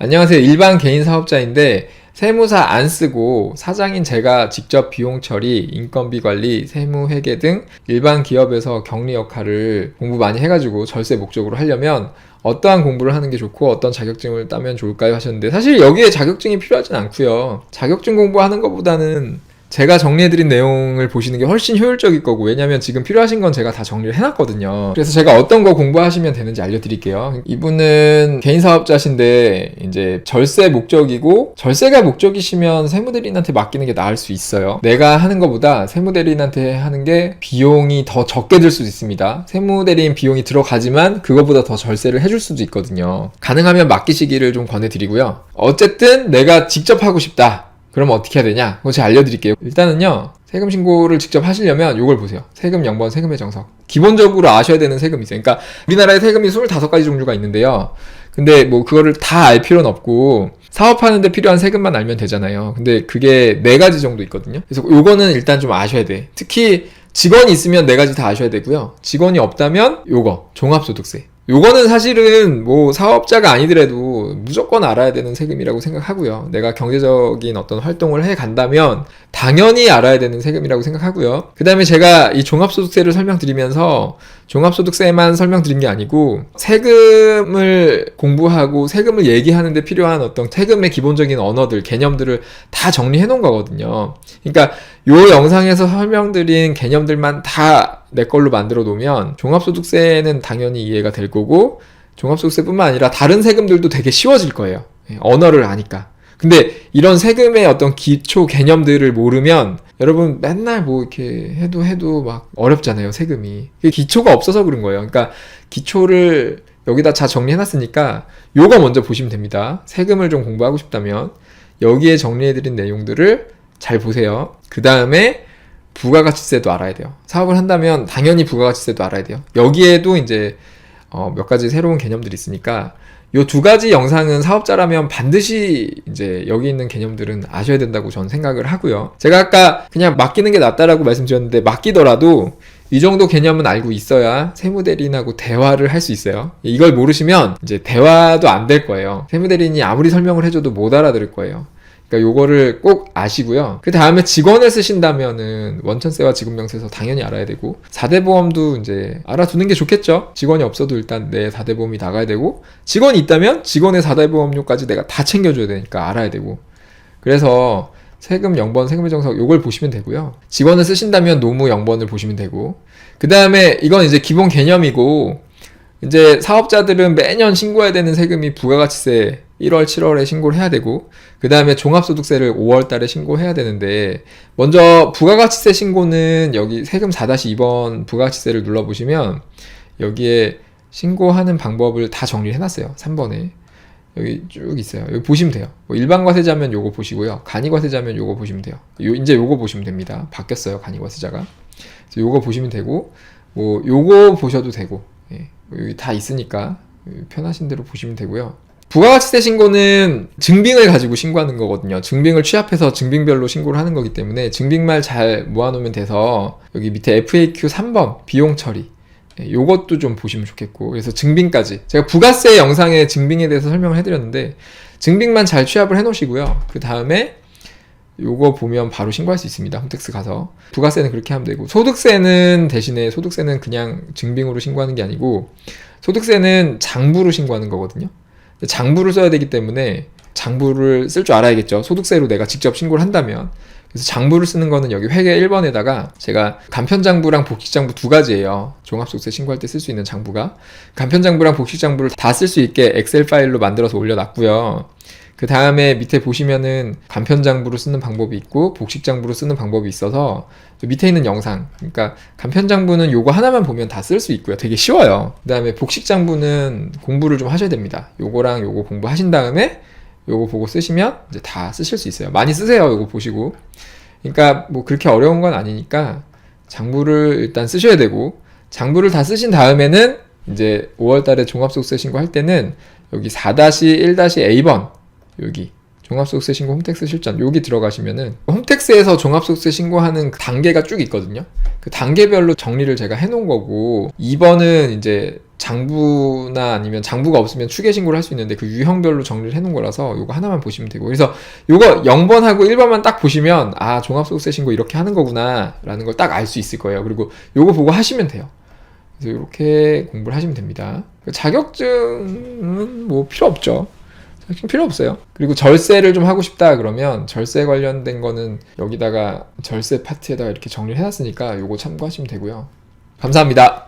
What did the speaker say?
안녕하세요. 일반 개인 사업자인데 세무사 안 쓰고 사장인 제가 직접 비용 처리, 인건비 관리, 세무 회계 등 일반 기업에서 격리 역할을 공부 많이 해가지고 절세 목적으로 하려면 어떠한 공부를 하는 게 좋고 어떤 자격증을 따면 좋을까요 하셨는데 사실 여기에 자격증이 필요하진 않고요. 자격증 공부하는 것보다는 제가 정리해드린 내용을 보시는 게 훨씬 효율적일 거고 왜냐면 지금 필요하신 건 제가 다 정리를 해놨거든요. 그래서 제가 어떤 거 공부하시면 되는지 알려드릴게요. 이분은 개인 사업자신데 이제 절세 목적이고 절세가 목적이시면 세무대리인한테 맡기는 게 나을 수 있어요. 내가 하는 것보다 세무대리인한테 하는 게 비용이 더 적게 들 수도 있습니다. 세무대리인 비용이 들어가지만 그거보다 더 절세를 해줄 수도 있거든요. 가능하면 맡기시기를 좀 권해드리고요. 어쨌든 내가 직접 하고 싶다 그럼 어떻게 해야 되냐? 그거 제가 알려드릴게요. 일단은요, 세금 신고를 직접 하시려면 이걸 보세요. 세금 영번, 세금의 정석. 기본적으로 아셔야 되는 세금이 있어요. 그러니까 우리나라에 세금이 25가지 종류가 있는데요. 근데 뭐 그거를 다 알 필요는 없고 사업하는데 필요한 세금만 알면 되잖아요. 근데 그게 네 가지 정도 있거든요. 그래서 요거는 일단 좀 아셔야 돼. 특히 직원이 있으면 네 가지 다 아셔야 되고요. 직원이 없다면 요거 종합소득세. 요거는 사실은 뭐 사업자가 아니더라도 무조건 알아야 되는 세금이라고 생각하고요. 내가 경제적인 어떤 활동을 해 간다면 당연히 알아야 되는 세금이라고 생각하고요. 그 다음에 제가 이 종합소득세를 설명드리면서 종합소득세만 설명드린 게 아니고 세금을 공부하고 세금을 얘기하는데 필요한 어떤 세금의 기본적인 언어들, 개념들을 다 정리해 놓은 거거든요. 그러니까 요 영상에서 설명드린 개념들만 다 내 걸로 만들어 놓으면 종합소득세는 당연히 이해가 될 거고 종합소득세뿐만 아니라 다른 세금들도 되게 쉬워질 거예요. 예, 언어를 아니까. 근데 이런 세금의 어떤 기초 개념들을 모르면 여러분 맨날 뭐 이렇게 해도 해도 막 어렵잖아요, 세금이. 기초가 없어서 그런 거예요. 그러니까 기초를 여기다 다 정리해놨으니까 요거 먼저 보시면 됩니다. 세금을 좀 공부하고 싶다면 여기에 정리해드린 내용들을 잘 보세요. 그 다음에 부가가치세도 알아야 돼요. 사업을 한다면 당연히 부가가치세도 알아야 돼요. 여기에도 이제 어, 몇 가지 새로운 개념들이 있으니까 요 두 가지 영상은 사업자라면 반드시 이제 여기 있는 개념들은 아셔야 된다고 저는 생각을 하고요. 제가 아까 그냥 맡기는 게 낫다라고 말씀드렸는데 맡기더라도 이 정도 개념은 알고 있어야 세무대리인하고 대화를 할 수 있어요. 이걸 모르시면 이제 대화도 안 될 거예요. 세무대리인이 아무리 설명을 해줘도 못 알아들을 거예요. 그러니까 요거를 꼭 아시고요. 그 다음에 직원을 쓰신다면은 원천세와 지급명세서 당연히 알아야 되고 4대 보험도 이제 알아두는 게 좋겠죠. 직원이 없어도 일단 내 4대 보험이 나가야 되고 직원이 있다면 직원의 4대 보험료까지 내가 다 챙겨줘야 되니까 알아야 되고 그래서 세금 0번 세금의 정석 요걸 보시면 되고요. 직원을 쓰신다면 노무 0번을 보시면 되고 그 다음에 이건 이제 기본 개념이고 이제 사업자들은 매년 신고해야 되는 세금이 부가가치세 1월, 7월에 신고를 해야 되고, 그 다음에 종합소득세를 5월 달에 신고해야 되는데, 먼저 부가가치세 신고는 여기 세금 4-2번 부가가치세를 눌러보시면, 여기에 신고하는 방법을 다 정리를 해놨어요. 3번에. 여기 쭉 있어요. 여기 보시면 돼요. 뭐 일반 과세자면 요거 보시고요. 간이 과세자면 요거 보시면 돼요. 요, 이제 요거 보시면 됩니다. 바뀌었어요. 간이 과세자가. 그래서 요거 보시면 되고, 뭐, 요거 보셔도 되고, 예. 여기 다 있으니까 편하신 대로 보시면 되고요. 부가가치세 신고는 증빙을 가지고 신고하는 거거든요. 증빙을 취합해서 증빙별로 신고를 하는 거기 때문에 증빙말 잘 모아놓으면 돼서 여기 밑에 FAQ 3번 비용 처리 예, 요것도 좀 보시면 좋겠고 그래서 증빙까지 제가 부가세 영상에 증빙에 대해서 설명을 해드렸는데 증빙만 잘 취합을 해놓으시고요. 그 다음에 요거 보면 바로 신고할 수 있습니다. 홈택스 가서. 부가세는 그렇게 하면 되고, 소득세는 대신에 소득세는 그냥 증빙으로 신고하는 게 아니고, 소득세는 장부로 신고하는 거거든요. 장부를 써야 되기 때문에 장부를 쓸 줄 알아야겠죠. 소득세로 내가 직접 신고를 한다면. 그래서 장부를 쓰는 거는 여기 회계 1번에다가 제가 간편장부랑 복식장부 두 가지예요. 종합소득세 신고할 때 쓸 수 있는 장부가. 간편장부랑 복식장부를 다 쓸 수 있게 엑셀 파일로 만들어서 올려놨고요. 그 다음에 밑에 보시면은 간편장부로 쓰는 방법이 있고 복식장부로 쓰는 방법이 있어서 밑에 있는 영상. 그러니까 간편장부는 요거 하나만 보면 다 쓸 수 있고요. 되게 쉬워요. 그 다음에 복식장부는 공부를 좀 하셔야 됩니다. 요거랑 요거 공부하신 다음에 요거 보고 쓰시면 이제 다 쓰실 수 있어요. 많이 쓰세요 요거 보시고. 그러니까 뭐 그렇게 어려운 건 아니니까 장부를 일단 쓰셔야 되고 장부를 다 쓰신 다음에는 이제 5월 달에 종합소득세 신고할 때는 여기 4-1-A번 여기 종합소득세 신고 홈택스 실전 여기 들어가시면은 홈택스에서 종합소득세 신고하는 그 단계가 쭉 있거든요. 그 단계별로 정리를 제가 해놓은 거고 2번은 이제 장부나 아니면 장부가 없으면 추계 신고를 할 수 있는데 그 유형별로 정리를 해놓은 거라서 요거 하나만 보시면 되고 그래서 요거 0번하고 1번만 딱 보시면 아 종합소득세 신고 이렇게 하는 거구나라는 걸 딱 알 수 있을 거예요. 그리고 요거 보고 하시면 돼요. 그래서 이렇게 공부를 하시면 됩니다. 그 자격증은 뭐 필요 없죠. 필요 없어요. 그리고 절세를 좀 하고 싶다 그러면 절세 관련된 거는 여기다가 절세 파트에다가 이렇게 정리를 해놨으니까 요거 참고하시면 되고요. 감사합니다.